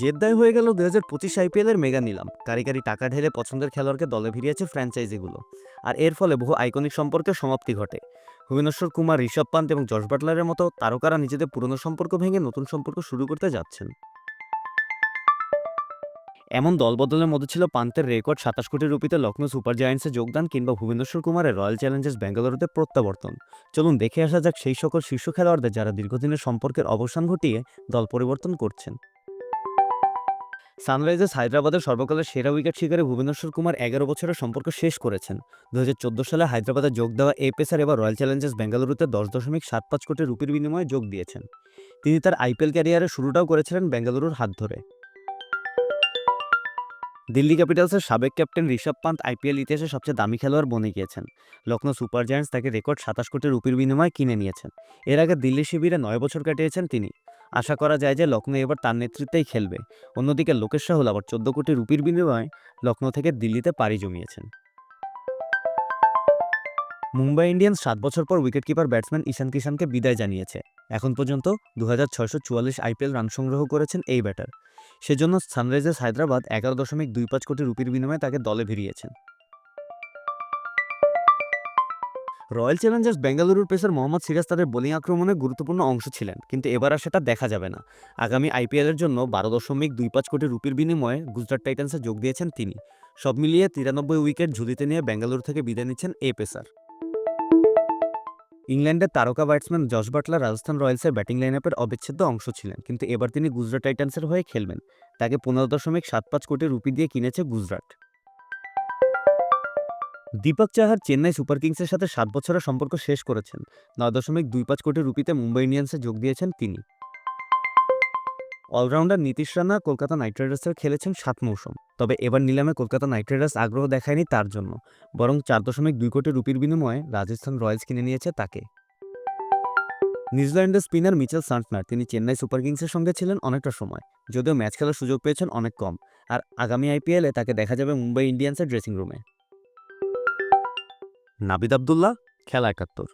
জেদ্দায় হয়ে গেল দু হাজার পঁচিশ আইপিএলের মেগা নিলাম। কারি কারি টাকা ঢেলে পছন্দের খেলোয়াড়কে দলে ভিড়িয়েছে ফ্র্যাঞ্চাইজিগুলো। আর এর ফলে বহু আইকনিক সম্পর্কের সমাপ্তি ঘটে। ভুবনেশ্বর কুমার, ঋষভ পান্ত এবং জশ বাটলারের মতো তারকারা নিজেদের পুরনো সম্পর্ক ভেঙে নতুন সম্পর্ক শুরু করতে যাচ্ছেন। এমন দলবদলের মধ্যে ছিল পান্তের রেকর্ড সাতাশ কোটি রুপিতে লখনৌ সুপার জায়ান্টসে যোগদান কিংবা ভুবনেশ্বর কুমারের রয়্যাল চ্যালেঞ্জার্স বেঙ্গালুরুতে প্রত্যাবর্তন। চলুন দেখে আসা যাক সেই সকল শীর্ষ খেলোয়াড়দের যারা দীর্ঘদিনের সম্পর্কের অবসান ঘটিয়ে দল পরিবর্তন করছেন। সানরাইজার্স হায়দ্রাবাদের সর্বকালের সেরা উইকেট শিকারে ভুবনেশ্বর কুমার এগারো বছরের সম্পর্ক শেষ করেছেন। দু হাজার চোদ্দ সালে হায়দ্রাবাদে যোগ দেওয়া এ পেসার এবার রয়্যাল চ্যালেঞ্জার্স বেঙ্গালুরুতে দশ দশমিক সাত পাঁচ কোটি রুপির বিনিময়ে যোগ দিয়েছেন। তিনি তার আইপিএল ক্যারিয়ারে শুরুটাও করেছিলেন বেঙ্গালুরুর হাত ধরে। দিল্লি ক্যাপিটালসের সাবেক ক্যাপ্টেন ঋষভ পান্ত আইপিএল ইতিহাসে সবচেয়ে দামি খেলোয়াড় বনে গিয়েছেন। লখনৌ সুপার জায়ান্টস তাকে রেকর্ড সাতাশ কোটি রুপির বিনিময়ে কিনে নিয়েছেন। এর আগে দিল্লি শিবিরে নয় বছর কাটিয়েছেন তিনি। আশা করা যায় যে লখনৌ এবার তার নেতৃত্বেই খেলবে। অন্যদিকে লোকেশ রাহুল আবার চোদ্দ কোটি রুপির বিনিময়ে লখনৌ থেকে দিল্লিতে পাড়ি জমিয়েছেন। মুম্বাই ইন্ডিয়ান্স সাত বছর পর উইকেটকিপার ব্যাটসম্যান ঈশান কিষানকে বিদায় জানিয়েছে। এখন পর্যন্ত দু হাজার ছয়শো চুয়াল্লিশ আইপিএল রান সংগ্রহ করেছেন এই ব্যাটার। সেজন্য সানরাইজার্স হায়দ্রাবাদ এগারো দশমিক দুই পাঁচ কোটি রুপির বিনিময়ে তাকে দলে ভিড়িয়েছেন। রয়্যাল চ্যালেঞ্জার্স বেঙ্গালুরুর পেসার মোহাম্মদ সিরাজ তাদের বোলিং আক্রমণে গুরুত্বপূর্ণ অংশ ছিলেন, কিন্তু এবার আর সেটা দেখা যাবে না। আগামী আইপিএলের জন্য বারো দশমিক দুই পাঁচ কোটি রুপির বিনিময়ে গুজরাট টাইটান্সে যোগ দিয়েছেন তিনি। সব মিলিয়ে তিরানব্বই উইকেট ঝুলিতে নিয়ে বেঙ্গালুরু থেকে বিদায় নিচ্ছেন এ পেসার। ইংল্যান্ডের তারকা ব্যাটসম্যান জশ বাটলার রাজস্থান রয়্যালসের ব্যাটিং লাইনআপের অবিচ্ছেদ্য অংশ ছিলেন, কিন্তু এবার তিনি গুজরাট টাইটান্সের হয়ে খেলবেন। তাকে পনেরো দশমিক সাত পাঁচ কোটি রুপি দিয়ে কিনেছে গুজরাট। দীপক চাহার চেন্নাই সুপার কিংসের সাথে সাত বছরের সম্পর্ক শেষ করেছেন। নয় দশমিক দুই পাঁচ কোটি রুপিতে মুম্বাই ইন্ডিয়ান্সে যোগ দিয়েছেন তিনি। অলরাউন্ডার নীতিশ রানা কলকাতা নাইট রাইডার্সের খেলেছেন সাত মৌসুম। তবে এবার নিলামে কলকাতা নাইট রাইডার্স আগ্রহ দেখায়নি তার জন্য। বরং চার দশমিক দুই কোটি রুপির বিনিময়ে রাজস্থান রয়্যালস কিনে নিয়েছে তাকে। নিউজিল্যান্ডের স্পিনার মিচেল সান্টনার তিনি চেন্নাই সুপার কিংসের সঙ্গে ছিলেন অনেকটা সময়। যদিও ম্যাচ খেলার সুযোগ পেয়েছেন অনেক কম। আর আগামী আইপিএলে তাকে দেখা যাবে মুম্বাই ইন্ডিয়ান্সের ড্রেসিং রুমে নাবিদ আবদুল্লাহ খেলা একাত্তর।